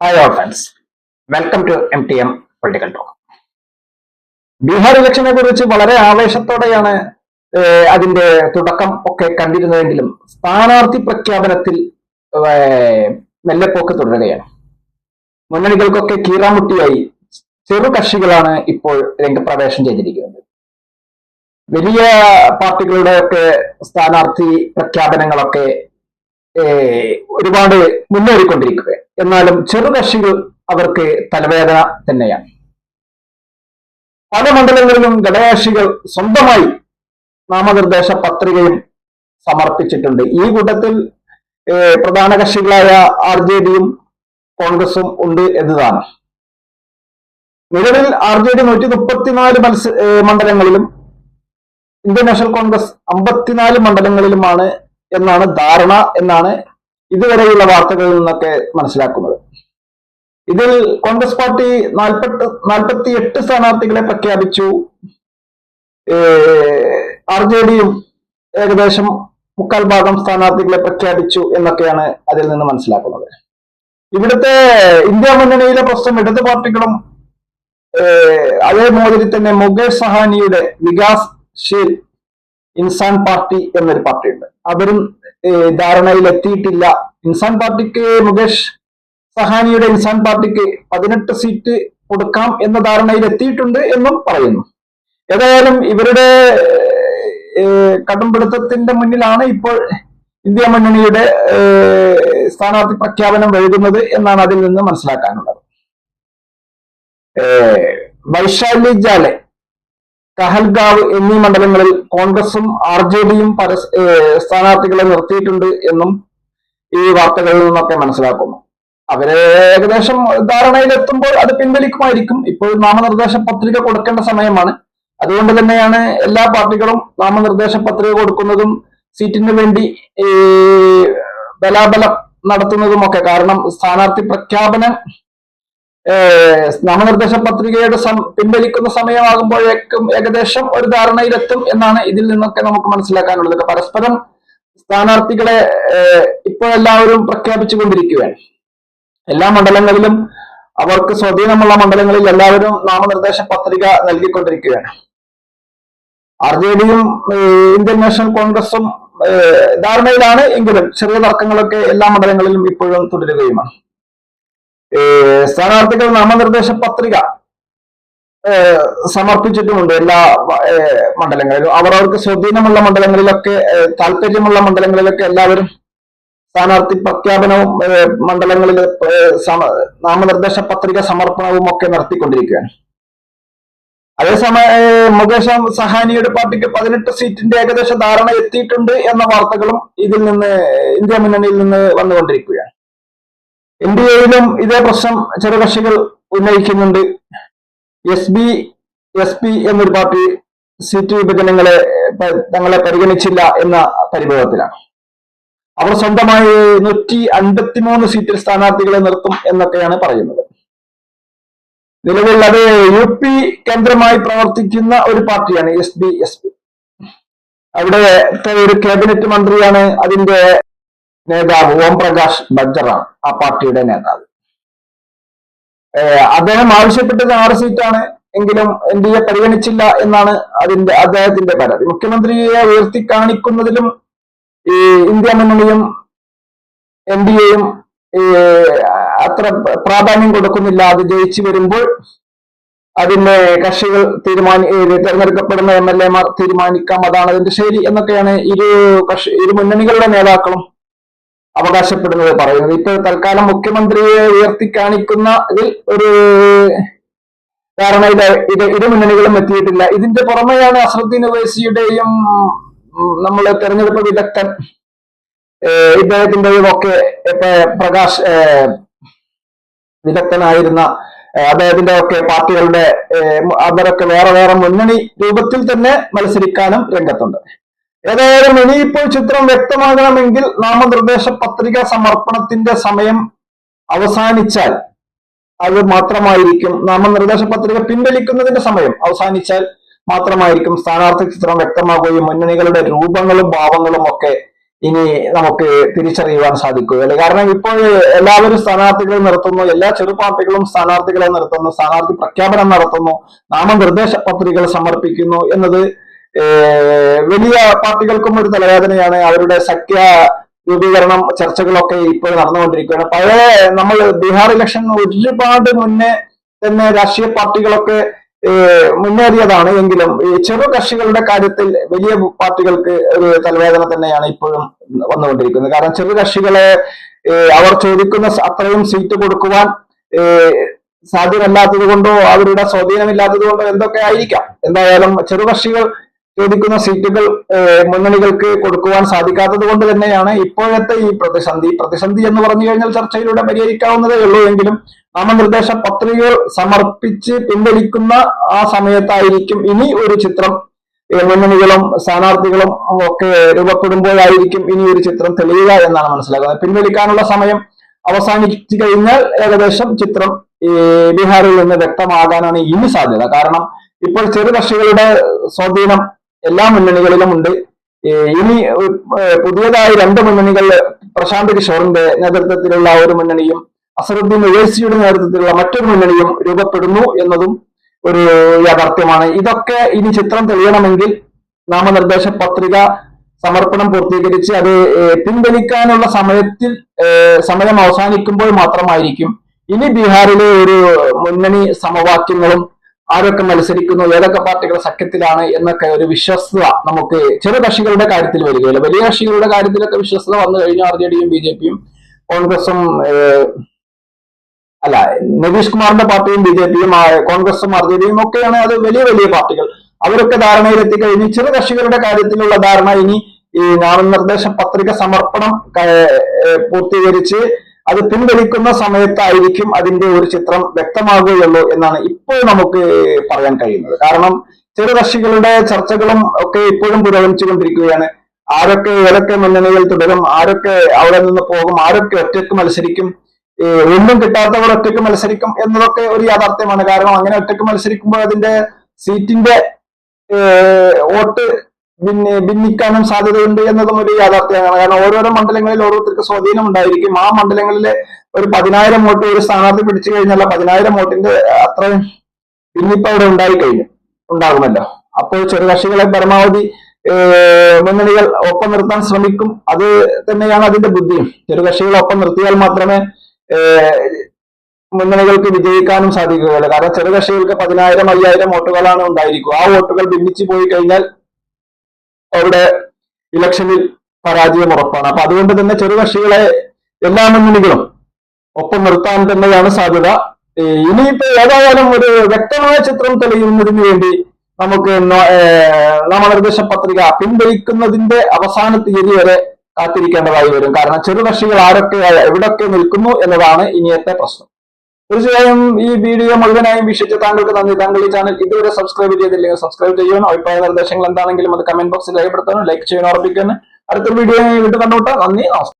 Hi all friends welcome to M T M political talk Bihar ഇലക്ഷനെ കുറിച്ച് വളരെ ആവേശത്തോടെയാണ് അതിന്റെ തുടക്കം ഒക്കെ കണ്ടിരുന്നതെങ്കിലും സ്ഥാനാർത്ഥി പ്രഖ്യാപനത്തിൽ മെല്ലെപ്പോക്ക് തുടരുകയാണ്. മുന്നണികൾക്കൊക്കെ കീറാമുട്ടിയായി ചെറു കക്ഷികളാണ് ഇപ്പോൾ രംഗപ്രവേശം ചെയ്തിരിക്കുന്നത്. വലിയ പാർട്ടികളുടെ ഒക്കെ സ്ഥാനാർത്ഥി പ്രഖ്യാപനങ്ങളൊക്കെ ഒരുപാട് മുന്നേറിക്കൊണ്ടിരിക്കുക എന്നാലും ചെറുകക്ഷികൾ അവർക്ക് തലവേദന തന്നെയാണ്. പല മണ്ഡലങ്ങളിലും ഘടകകക്ഷികൾ സ്വന്തമായി നാമനിർദ്ദേശ പത്രികയും സമർപ്പിച്ചിട്ടുണ്ട്. ഈ കൂട്ടത്തിൽ പ്രധാന കക്ഷികളായ ആർ ജെ ഡിയും കോൺഗ്രസും ഉണ്ട് എന്നതാണ്. നിലവിൽ ആർ ജെ ഡി നൂറ്റി മുപ്പത്തിനാല് മത്സ മണ്ഡലങ്ങളിലും ഇന്ത്യൻ നാഷണൽ കോൺഗ്രസ് അമ്പത്തിനാല് മണ്ഡലങ്ങളിലുമാണ് എന്നാണ് ധാരണ എന്നാണ് ഇതുവരെയുള്ള വാർത്തകളിൽ നിന്നൊക്കെ മനസ്സിലാക്കുന്നത്. ഇതിൽ കോൺഗ്രസ് പാർട്ടി നാൽപ്പത്തി നാൽപ്പത്തി എട്ട് സ്ഥാനാർത്ഥികളെ പ്രഖ്യാപിച്ചു. ആർ ജെ ഡിയും ഏകദേശം മുക്കാൽ ഭാഗം സ്ഥാനാർത്ഥികളെ പ്രഖ്യാപിച്ചു എന്നൊക്കെയാണ് അതിൽ നിന്ന് മനസ്സിലാക്കുന്നത്. ഇവിടുത്തെ ഇന്ത്യ മുന്നണിയിലെ പ്രശ്നം ഇടത് പാർട്ടികളും അതേമാതിരി അതേ മോതിരി തന്നെ മുകേഷ് സഹാനിയുടെ വികാസ് ശീൽ ഇൻസാൻ പാർട്ടി എന്നൊരു പാർട്ടിയുണ്ട്. അവരും ധാരണയിൽ എത്തിയിട്ടില്ല ഇൻസാൻ പാർട്ടിക്ക് മുകേഷ് സഹാനിയുടെ ഇൻസാൻ പാർട്ടിക്ക് പതിനെട്ട് സീറ്റ് കൊടുക്കാം എന്ന ധാരണയിൽ എത്തിയിട്ടുണ്ട് എന്നും പറയുന്നു. ഏതായാലും ഇവരുടെ കടുംപിടുത്തത്തിന്റെ മുന്നിലാണ് ഇപ്പോൾ ഇന്ത്യ മുന്നണിയുടെ സ്ഥാനാർത്ഥി പ്രഖ്യാപനം വഴുകുന്നത് എന്നാണ് അതിൽ നിന്ന് മനസ്സിലാക്കാനുള്ളത്. വൈശാലി ജാലെ കഹൽഗാവ് എന്നീ മണ്ഡലങ്ങളിൽ കോൺഗ്രസും ആർ ജെ ഡിയും സ്ഥാനാർത്ഥികളെ നിർത്തിയിട്ടുണ്ട് എന്നും ഈ വാർത്തകളിൽ നിന്നൊക്കെ മനസ്സിലാക്കുന്നു. അവർ ഏകദേശം ധാരണയിലെത്തുമ്പോൾ അത് പിൻവലിക്കുമായിരിക്കും. ഇപ്പോൾ നാമനിർദ്ദേശ പത്രിക കൊടുക്കേണ്ട സമയമാണ്. അതുകൊണ്ട് തന്നെയാണ് എല്ലാ പാർട്ടികളും നാമനിർദ്ദേശ പത്രിക കൊടുക്കുന്നതും സീറ്റിന് വേണ്ടി ബലാബലം നടത്തുന്നതും ഒക്കെ കാരണം സ്ഥാനാർത്ഥി പ്രഖ്യാപനം നാമനിർദ്ദേശ പത്രികയുടെ പിൻവലിക്കുന്ന സമയമാകുമ്പോഴേക്കും ഏകദേശം ഒരു ധാരണയിലെത്തും എന്നാണ് ഇതിൽ നിന്നൊക്കെ നമുക്ക് മനസ്സിലാക്കാനുള്ളത്. പരസ്പരം സ്ഥാനാർത്ഥികളെ ഇപ്പോഴെല്ലാവരും പ്രഖ്യാപിച്ചു കൊണ്ടിരിക്കുകയാണ് എല്ലാ മണ്ഡലങ്ങളിലും അവർക്ക് സ്വാധീനമുള്ള മണ്ഡലങ്ങളിൽ എല്ലാവരും നാമനിർദ്ദേശ പത്രിക നൽകിക്കൊണ്ടിരിക്കുകയാണ്. ആർ ജെ ഡിയും ഇന്ത്യൻ നാഷണൽ കോൺഗ്രസും ധാരണയിലാണ് എങ്കിലും ചെറിയ തർക്കങ്ങളൊക്കെ എല്ലാ മണ്ഡലങ്ങളിലും ഇപ്പോഴും തുടരുകയുമാണ്. സ്ഥാനാർത്ഥികൾ നാമനിർദ്ദേശ പത്രിക സമർപ്പിച്ചിട്ടുമുണ്ട് എല്ലാ മണ്ഡലങ്ങളിലും. അവർ അവർക്ക് സ്വാധീനമുള്ള മണ്ഡലങ്ങളിലൊക്കെ താല്പര്യമുള്ള മണ്ഡലങ്ങളിലൊക്കെ എല്ലാവരും സ്ഥാനാർത്ഥി പ്രഖ്യാപനവും മണ്ഡലങ്ങളിൽ നാമനിർദ്ദേശ പത്രിക സമർപ്പണവും ഒക്കെ നടത്തിക്കൊണ്ടിരിക്കുകയാണ്. അതേസമയം മുകേഷ് സഹാനിയുടെ പാർട്ടിക്ക് പതിനെട്ട് സീറ്റിന്റെ ഏകദേശ ധാരണ എത്തിയിട്ടുണ്ട് എന്ന വാർത്തകളും ഇതിൽ നിന്ന് ഇന്ത്യ മുന്നണിയിൽ നിന്ന് വന്നുകൊണ്ടിരിക്കുകയാണ്. എയിലും ഇതേ പ്രശ്നം ചെറുകക്ഷികൾ ഉന്നയിക്കുന്നുണ്ട്. എസ് ബി എസ് പി എന്നൊരു പാർട്ടി സീറ്റ് വിഭജനങ്ങളെ തങ്ങളെ പരിഗണിച്ചില്ല എന്ന പരിഭവത്തിലാണ്. അവർ സ്വന്തമായി നൂറ്റി അൻപത്തിമൂന്ന് സീറ്റിൽ സ്ഥാനാർത്ഥികളെ നിർത്തും എന്നൊക്കെയാണ് പറയുന്നത്. നിലവിൽ അത് യു പി കേന്ദ്രമായി പ്രവർത്തിക്കുന്ന ഒരു പാർട്ടിയാണ് എസ് ബി എസ് പി. അവിടെ ഒരു ക്യാബിനറ്റ് മന്ത്രിയാണ് അതിന്റെ നേതാവ് ഓം പ്രകാശ് ബജ്ജറാണ് ആ പാർട്ടിയുടെ നേതാവ്. അദ്ദേഹം ആവശ്യപ്പെട്ടത് ആറ് സീറ്റാണ് എങ്കിലും എൻ ഡി എ പരിഗണിച്ചില്ല എന്നാണ് അതിന്റെ അദ്ദേഹത്തിന്റെ പരാതി. മുഖ്യമന്ത്രിയെ ഉയർത്തി കാണിക്കുന്നതിലും ഈ ഇന്ത്യ മുന്നണിയും എൻ ഡി എയും അത്ര പ്രാധാന്യം കൊടുക്കുന്നില്ല. അത് ജയിച്ചു വരുമ്പോൾ അതിന്റെ കക്ഷികൾ തീരുമാനി തെരഞ്ഞെടുക്കപ്പെടുന്ന എം എൽ എമാർ തീരുമാനിക്കാം. അതാണ് അതിന്റെ ശൈലി എന്നൊക്കെയാണ് ഇരു കക്ഷി ഇരു മുന്നണികളുടെ നേതാക്കളും അവകാശപ്പെടുന്നത് പറയുന്നത്. ഇപ്പൊ തൽക്കാലം മുഖ്യമന്ത്രിയെ ഉയർത്തി കാണിക്കുന്ന ഇതിൽ ഒരു കാരണം ഇത് ഇരു മുന്നണികളും എത്തിയിട്ടില്ല. ഇതിന്റെ പുറമെയാണ് അസറുദ്ദീൻ ഉവൈസിയുടെയും നമ്മൾ തെരഞ്ഞെടുപ്പ് വിദഗ്ധൻ ഇദ്ദേഹത്തിന്റെയും ഒക്കെ പ്രകാശ് വിദഗ്ധനായിരുന്ന അദ്ദേഹത്തിന്റെ ഒക്കെ പാർട്ടികളുടെ അവരൊക്കെ വേറെ വേറെ മുന്നണി രൂപത്തിൽ തന്നെ മത്സരിക്കാനും രംഗത്തുണ്ട്. ഏതായാലും ഇനിയിപ്പോൾ ചിത്രം വ്യക്തമാകണമെങ്കിൽ നാമനിർദ്ദേശ പത്രിക സമർപ്പണത്തിന്റെ സമയം അവസാനിച്ചാൽ അത് മാത്രമായിരിക്കും. നാമനിർദ്ദേശ പത്രിക പിൻവലിക്കുന്നതിന്റെ സമയം അവസാനിച്ചാൽ മാത്രമായിരിക്കും സ്ഥാനാർത്ഥി ചിത്രം വ്യക്തമാകുകയും മുന്നണികളുടെ രൂപങ്ങളും ഭാവങ്ങളും ഒക്കെ ഇനി നമുക്ക് തിരിച്ചറിയുവാൻ സാധിക്കുകയുള്ളൂ കാരണം ഇപ്പോൾ എല്ലാവരും സ്ഥാനാർത്ഥികളെ നിർത്തുന്നു എല്ലാ ചെറു പാർട്ടികളും സ്ഥാനാർത്ഥികളെ നിർത്തുന്നു സ്ഥാനാർത്ഥി പ്രഖ്യാപനം നടത്തുന്നു നാമനിർദ്ദേശ പത്രികകൾ സമർപ്പിക്കുന്നു എന്നത് വലിയ പാർട്ടികൾക്കും ഒരു തലവേദനയാണ് അവരുടെ സഖ്യ രൂപീകരണം ചർച്ചകളൊക്കെ ഇപ്പോൾ നടന്നുകൊണ്ടിരിക്കുകയാണ്. പഴയ നമ്മൾ ബീഹാർ ഇലക്ഷൻ ഒരുപാട് മുന്നേ തന്നെ രാഷ്ട്രീയ പാർട്ടികളൊക്കെ മുന്നേറിയതാണ്. എങ്കിലും ഈ ചെറു കക്ഷികളുടെ കാര്യത്തിൽ വലിയ പാർട്ടികൾക്ക് ഒരു തലവേദന തന്നെയാണ് ഇപ്പോഴും വന്നുകൊണ്ടിരിക്കുന്നത്. കാരണം ചെറു കക്ഷികളെ അവർ ചോദിക്കുന്ന അത്രയും സീറ്റ് കൊടുക്കുവാൻ സാധ്യമല്ലാത്തത് കൊണ്ടോ അവരുടെ സ്വാധീനമില്ലാത്തത് കൊണ്ടോ എന്തൊക്കെ ആയിരിക്കാം. എന്തായാലും ചെറു കക്ഷികൾ ചോദിക്കുന്ന സീറ്റുകൾ മുന്നണികൾക്ക് കൊടുക്കുവാൻ സാധിക്കാത്തത് കൊണ്ട് തന്നെയാണ് ഇപ്പോഴത്തെ ഈ പ്രതിസന്ധി. പ്രതിസന്ധി എന്ന് പറഞ്ഞു കഴിഞ്ഞാൽ ചർച്ചയിലൂടെ പരിഹരിക്കാവുന്നതേ ഉള്ളൂ. എങ്കിലും നാമനിർദ്ദേശ പത്രികകൾ സമർപ്പിച്ച് പിൻവലിക്കുന്ന ആ സമയത്തായിരിക്കും ഇനി ഒരു ചിത്രം മുന്നണികളും സ്ഥാനാർത്ഥികളും ഒക്കെ രൂപപ്പെടുമ്പോഴായിരിക്കും ഇനി ഒരു ചിത്രം തെളിയുക എന്നാണ് മനസ്സിലാക്കുന്നത്. പിൻവലിക്കാനുള്ള സമയം അവസാനിച്ചു കഴിഞ്ഞാൽ ഏകദേശം ചിത്രം ബീഹാറിൽ നിന്ന് വ്യക്തമാകാനാണ് ഇനി സാധ്യത. കാരണം ഇപ്പോൾ ചെറുകക്ഷികളുടെ സ്വാധീനം എല്ലാ മുന്നണികളിലും ഉണ്ട്. ഇനി പുതിയതായി രണ്ട് മുന്നണികൾ പ്രശാന്ത് കിഷോറിന്റെ നേതൃത്വത്തിലുള്ള ഒരു മുന്നണിയും അസറുദ്ദീൻ ഉവേസിയുടെ നേതൃത്വത്തിലുള്ള മറ്റൊരു മുന്നണിയും രൂപപ്പെടുന്നു എന്നതും ഒരു യാഥാർത്ഥ്യമാണ്. ഇതൊക്കെ ഇനി ചിത്രം തെളിയണമെങ്കിൽ നാമനിർദ്ദേശ പത്രിക സമർപ്പണം പൂർത്തീകരിച്ച് അത് പിൻവലിക്കാനുള്ള സമയത്തിൽ സമയം അവസാനിക്കുമ്പോൾ മാത്രമായിരിക്കും. ഇനി ബീഹാറിലെ ഒരു മുന്നണി സമവാക്യങ്ങളും ആരൊക്കെ മത്സരിക്കുന്നു ഏതൊക്കെ പാർട്ടികൾ സഖ്യത്തിലാണ് എന്നൊക്കെ ഒരു വിശ്വസ്തത നമുക്ക് ചെറു കക്ഷികളുടെ കാര്യത്തിൽ വരികയില്ല. വലിയ കക്ഷികളുടെ കാര്യത്തിലൊക്കെ വിശ്വസ്തത വന്നു കഴിഞ്ഞു ആർ ജെ ഡിയും ബി ജെ പിയും കോൺഗ്രസും അല്ല നിതീഷ് കുമാറിന്റെ പാർട്ടിയും ബി ജെ പിയും കോൺഗ്രസും ആർ ജെ ഡിയും ഒക്കെയാണ് അത് വലിയ വലിയ പാർട്ടികൾ. അവരൊക്കെ ധാരണയിലെത്തി കഴിഞ്ഞ് ചെറു കക്ഷികളുടെ കാര്യത്തിലുള്ള ധാരണ ഇനി ഈ നാമനിർദ്ദേശ പത്രിക സമർപ്പണം പൂർത്തീകരിച്ച് അത് പിൻവലിക്കുന്ന സമയത്തായിരിക്കും അതിന്റെ ഒരു ചിത്രം വ്യക്തമാകുകയുള്ളൂ എന്നാണ് ഇപ്പോൾ നമുക്ക് പറയാൻ കഴിയുന്നത്. കാരണം ചെറു കക്ഷികളുടെ ചർച്ചകളും ഒക്കെ ഇപ്പോഴും പുരോഗമിച്ചുകൊണ്ടിരിക്കുകയാണ്. ആരൊക്കെ ഏതൊക്കെ മുന്നണികൾ തുടരും ആരൊക്കെ അവിടെ നിന്ന് പോകും ആരൊക്കെ ഒറ്റയ്ക്ക് മത്സരിക്കും ഒന്നും കിട്ടാത്തവർ ഒറ്റയ്ക്ക് മത്സരിക്കും എന്നതൊക്കെ ഒരു യാഥാർത്ഥ്യമാണ്. കാരണം അങ്ങനെ ഒറ്റയ്ക്ക് മത്സരിക്കുമ്പോൾ അതിന്റെ സീറ്റിന്റെ വോട്ട് ഭിന്ന ഭിന്നിക്കാനും സാധ്യതയുണ്ട് എന്നതും ഒരു യാഥാർത്ഥ്യമാണ്. കാരണം ഓരോരോ മണ്ഡലങ്ങളിൽ ഓരോരുത്തർക്ക് സ്വാധീനം ഉണ്ടായിരിക്കും. ആ മണ്ഡലങ്ങളിലെ ഒരു പതിനായിരം വോട്ട് ഒരു സ്ഥാനാർത്ഥി പിടിച്ചു കഴിഞ്ഞാൽ പതിനായിരം വോട്ടിന്റെ അത്രയും ഭിന്നിപ്പ് അവിടെ ഉണ്ടായി കഴിഞ്ഞു ഉണ്ടാകുമല്ലോ. അപ്പോൾ ചെറുകക്ഷികളെ പരമാവധി മുന്നണികൾ ഒപ്പം നിർത്താൻ ശ്രമിക്കും. അത് തന്നെയാണ് അതിന്റെ ബുദ്ധിയും. ചെറുകക്ഷികളെ ഒപ്പം നിർത്തിയാൽ മാത്രമേ മുന്നണികൾക്ക് വിജയിക്കാനും സാധിക്കുകയുള്ളൂ. കാരണം ചെറുകക്ഷികൾക്ക് പതിനായിരം അയ്യായിരം വോട്ടുകളാണ് ഉണ്ടായിരിക്കുക. ആ വോട്ടുകൾ ഭിന്നിച്ചു പോയി കഴിഞ്ഞാൽ അവിടെ ഇലക്ഷനിൽ പരാജയം ഉറപ്പാണ്. അപ്പൊ അതുകൊണ്ട് തന്നെ ചെറുകക്ഷികളെ എല്ലാ മുന്നണികളും ഒപ്പം നിർത്താൻ തന്നെയാണ് സാധ്യത. ഇനിയിപ്പോ ഏതായാലും ഒരു വ്യക്തമായ ചിത്രം തെളിയുന്നതിന് വേണ്ടി നമുക്ക് നാമനിർദ്ദേശ പത്രിക പിൻവലിക്കുന്നതിന്റെ അവസാന തീയതി വരെ കാത്തിരിക്കേണ്ടതായി വരും. കാരണം ചെറുകക്ഷികൾ ആരൊക്കെ എവിടൊക്കെ നിൽക്കുന്നു എന്നതാണ് ഇനിയത്തെ പ്രശ്നം. തീർച്ചയായും ഈ വീഡിയോ മുഴുവനായും വീക്ഷിച്ച താങ്കൾക്ക് നന്ദി. താങ്കൾ ഈ ചാനൽ ഇതുവരെ സബ്സ്ക്രൈബ് ചെയ്തില്ലെങ്കിൽ സബ്സ്ക്രൈബ് ചെയ്യാനും അഭിപ്രായ നിർദ്ദേശങ്ങൾ എന്താണെങ്കിലും അത് കമന്റ് ബോക്സിൽ രേഖപ്പെടുത്താനും ലൈക്ക് ചെയ്യാൻ ഉറപ്പിക്കുന്നു. അടുത്ത വീഡിയോ വീണ്ടും കണ്ടുമുട്ടാം. നന്ദി. നമസ്കാരം.